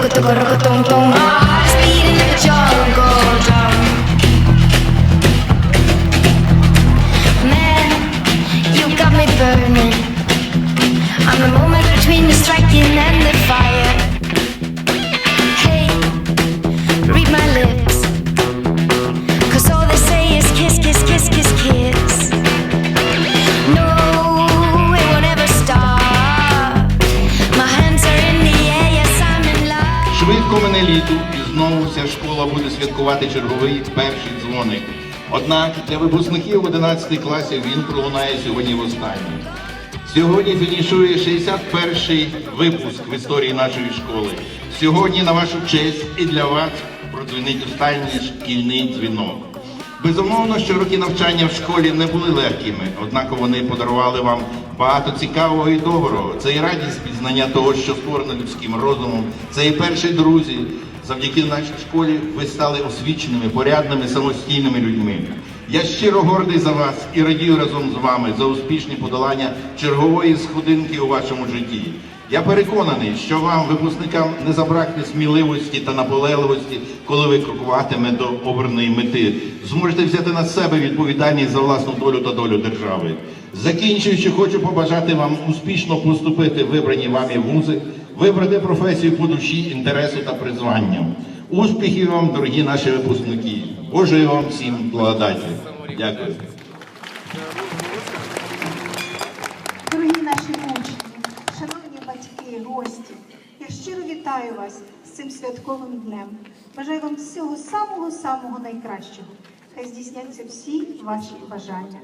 rocoto, rocoto, буде святкувати черговий перший дзвоник. Однак для випускників 11 класів він пролунає сьогодні востаннє. Сьогодні фінішує 61-й випуск в історії нашої школи. Сьогодні на вашу честь і для вас продзвінить останній шкільний дзвінок. Безумовно, що роки навчання в школі не були легкими, однак вони подарували вам багато цікавого і доброго. Це і радість пізнання того, що створено людським розумом, це і перші друзі. Завдяки нашій школі ви стали освіченими, порядними, самостійними людьми. Я щиро гордий за вас і радію разом з вами за успішне подолання чергової сходинки у вашому житті. Я переконаний, що вам, випускникам, не забракне сміливості та наполегливості, коли ви крокуватиме до обраної мети. Зможете взяти на себе відповідальність за власну долю та долю держави. Закінчуючи, хочу побажати вам успішно поступити в вибрані вами вузи, вибрати професію по душі, інтересу та призванням. Успіхів вам, дорогі наші випускники. Божої вам всім благодаті. Дякую. Дорогі наші учні, шановні батьки, гості, я щиро вітаю вас з цим святковим днем. Бажаю вам всього самого-самого найкращого. Хай здійсняться всі ваші бажання.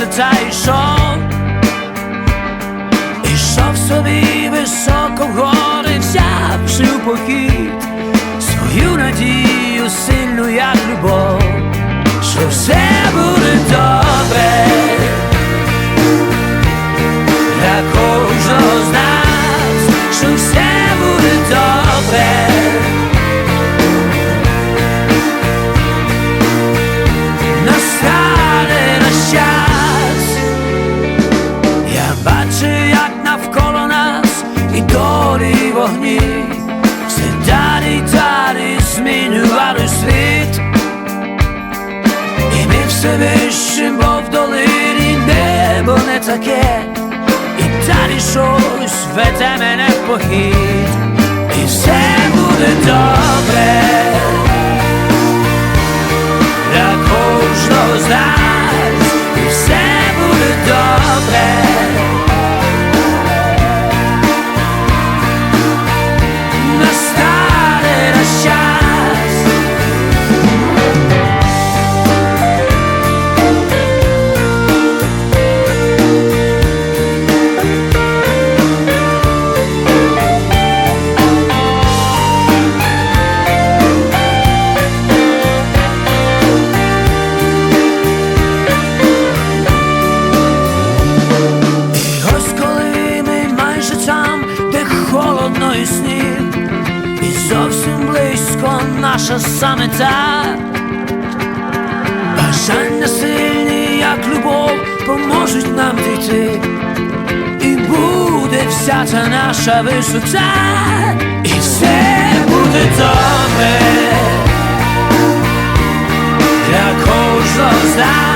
місяця йшов, ішов собі високо в гори, взявши у похід свою надію, сильну, як любов, що все. козаки, і далі щось веде мене в похід, і все буде добре, для кожного з саме так бажання сильні, як любов, поможуть нам дійти, і буде вся ця наша висота, і все буде добре. Для кожного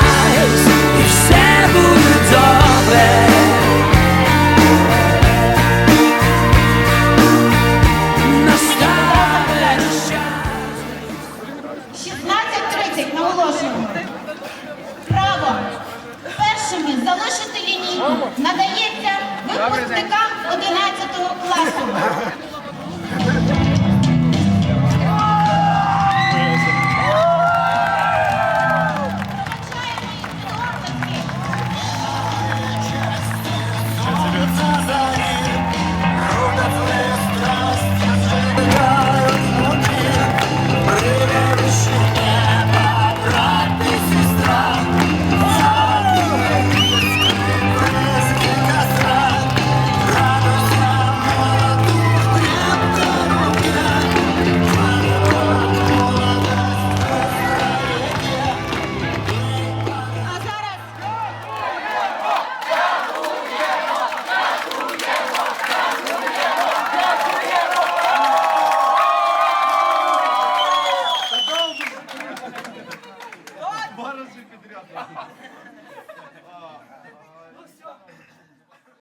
Право першими залишити лінійку надається випускникам 11 класу.